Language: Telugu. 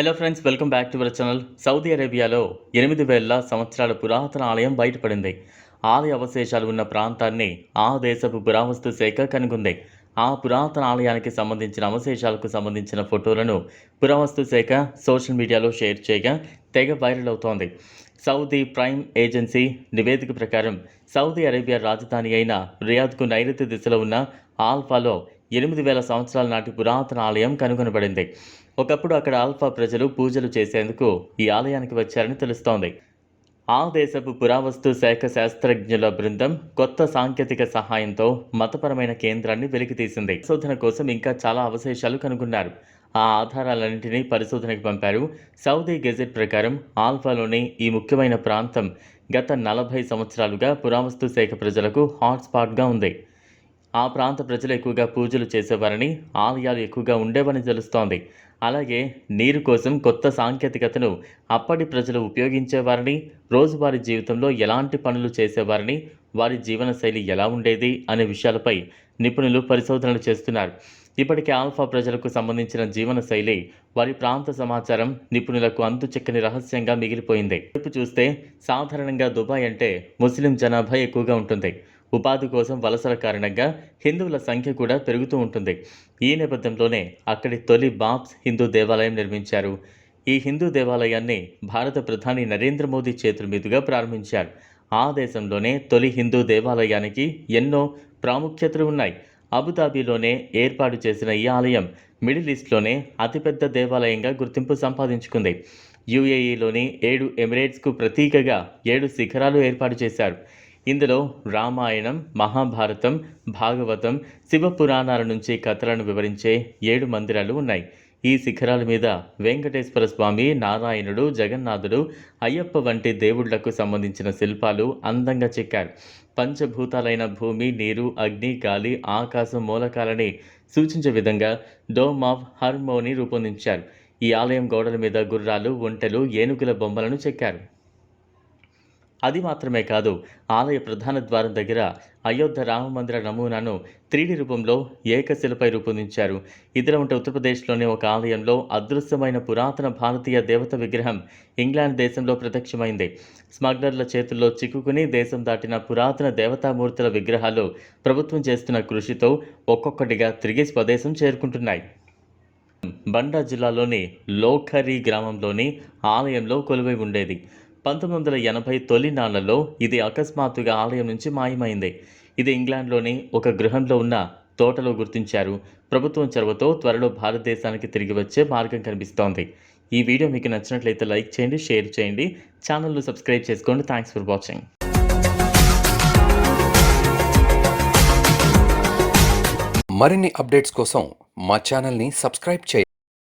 Hello friends welcome back to our channel Saudi అరేబియాలో ఎనిమిది వేల సంవత్సరాల పురాతన ఆలయం బయటపడింది. ఆలయ అవశేషాలు ఉన్న ప్రాంతాన్ని ఆ దేశపు పురావస్తు శాఖ కనుగొంది. ఆ పురాతన ఆలయానికి సంబంధించిన అవశేషాలకు సంబంధించిన ఫోటోలను పురావస్తు శాఖ సోషల్ మీడియాలో షేర్ చేయగా తెగ వైరల్ అవుతోంది. సౌదీ ప్రైమ్ ఏజెన్సీ నివేదిక ప్రకారం సౌదీ అరేబియా రాజధాని అయిన రియాద్కు నైరుతి దిశలో ఉన్న ఆల్ఫాలో ఎనిమిది వేల సంవత్సరాల నాటి పురాతన ఆలయం కనుగొనబడింది. ఒకప్పుడు అక్కడ ఆల్ఫా ప్రజలు పూజలు చేసేందుకు ఈ ఆలయానికి వచ్చారని తెలుస్తోంది. ఆ దేశపు పురావస్తు శాఖ శాస్త్రజ్ఞుల బృందం కొత్త సాంకేతిక సహాయంతో మతపరమైన కేంద్రాన్ని వెలికితీసింది. పరిశోధన కోసం ఇంకా చాలా అవశేషాలు కనుగొన్నారు. ఆ ఆధారాలన్నింటినీ పరిశోధనకు పంపారు సౌదీ గెజెట్ ప్రకారం ఆల్ఫాలోని ఈ ముఖ్యమైన ప్రాంతం గత నలభై సంవత్సరాలుగా పురావస్తు శాఖ ప్రజలకు హాట్స్పాట్గా ఉంది. ఆ ప్రాంత ప్రజలు ఎక్కువగా పూజలు చేసేవారని ఆలయాలు ఎక్కువగా ఉండేవని తెలుస్తోంది. అలాగే నీరు కోసం కొత్త సాంకేతికతను అప్పటి ప్రజలు ఉపయోగించేవారని రోజువారీ జీవితంలో ఎలాంటి పనులు చేసేవారని వారి జీవనశైలి ఎలా ఉండేది అనే విషయాలపై నిపుణులు పరిశోధనలు చేస్తున్నారు. ఇప్పటికే ఆల్ఫా ప్రజలకు సంబంధించిన జీవనశైలి వారి ప్రాంత సమాచారం నిపుణులకు అంతు అంతుచెక్కని రహస్యంగా మిగిలిపోయింది. చూస్తే సాధారణంగా దుబాయ్ అంటే ముస్లిం జనాభా ఎక్కువగా ఉంటుంది. ఉపాధి కోసం వలసల కారణంగా హిందువుల సంఖ్య కూడా పెరుగుతూ ఉంటుంది. ఈ నేపథ్యంలోనే అక్కడి తొలి బాబ్స్ హిందూ దేవాలయం నిర్మించారు. ఈ హిందూ దేవాలయాన్ని భారత ప్రధాని నరేంద్ర మోదీ చేతుల మీదుగా ప్రారంభించారు. ఆ దేశంలోనే తొలి హిందూ దేవాలయానికి ఎన్నో ప్రాముఖ్యతలు ఉన్నాయి. అబుదాబీలోనే ఏర్పాటు చేసిన ఈ ఆలయం మిడిల్ ఈస్ట్లోనే అతిపెద్ద దేవాలయంగా గుర్తింపు సంపాదించుకుంది. యుఏఈలోని ఏడు ఎమిరేట్స్కు ప్రతీకగా ఏడు శిఖరాలు ఏర్పాటు చేశారు. ఇందులో రామాయణం మహాభారతం భాగవతం శివపురాణాల నుంచి కథలను వివరించే ఏడు మందిరాలు ఉన్నాయి. ఈ శిఖరాల మీద వెంకటేశ్వర స్వామి నారాయణుడు జగన్నాథుడు అయ్యప్ప వంటి దేవుళ్ళకు సంబంధించిన శిల్పాలు అందంగా చెక్కారు. పంచభూతాలైన భూమి నీరు అగ్ని గాలి ఆకాశం మూలకాలని సూచించే విధంగా డోమ్ ఆఫ్ హార్మోని రూపొందించారు. ఈ ఆలయం గోడల మీద గుర్రాలు ఒంటెలు ఏనుగుల బొమ్మలను చెక్కారు. అది మాత్రమే కాదు ఆలయ ప్రధాన ద్వారం దగ్గర అయోధ్య రామ మందిర నమూనాను త్రీడి రూపంలో ఏకశిలపై రూపొందించారు. ఇదిలా ఉంటే ఉత్తరప్రదేశ్లోని ఒక ఆలయంలో అదృశ్యమైన పురాతన భారతీయ దేవత విగ్రహం ఇంగ్లాండ్ దేశంలో ప్రత్యక్షమైంది. స్మగ్లర్ల చేతుల్లో చిక్కుకుని దేశం దాటిన పురాతన దేవతామూర్తుల విగ్రహాలు ప్రభుత్వం చేస్తున్న కృషితో ఒక్కొక్కటిగా తిరిగి స్వదేశం చేరుకుంటున్నాయి. బండా జిల్లాలోని లోఖరి గ్రామంలోని ఆలయంలో కొలువై ఉండేది. పంతొమ్మిది వందల ఎనభై తొలి నాళ్ళలో ఇది అకస్మాత్తుగా ఆలయం నుంచి మాయమైంది. ఇది ఇంగ్లాండ్లోని ఒక గృహంలో ఉన్న తోటలో గుర్తించారు. ప్రభుత్వం చొరవతో త్వరలో భారతదేశానికి తిరిగి వచ్చే మార్గం కనిపిస్తోంది. ఈ వీడియో మీకు నచ్చినట్లయితే లైక్ చేయండి షేర్ చేయండి. ఛానల్ను సబ్స్క్రైబ్ చేసుకోండి. Thanks for watching. మరిన్ని అప్డేట్స్ కోసం మా ఛానల్ని సబ్స్క్రైబ్ చేయండి.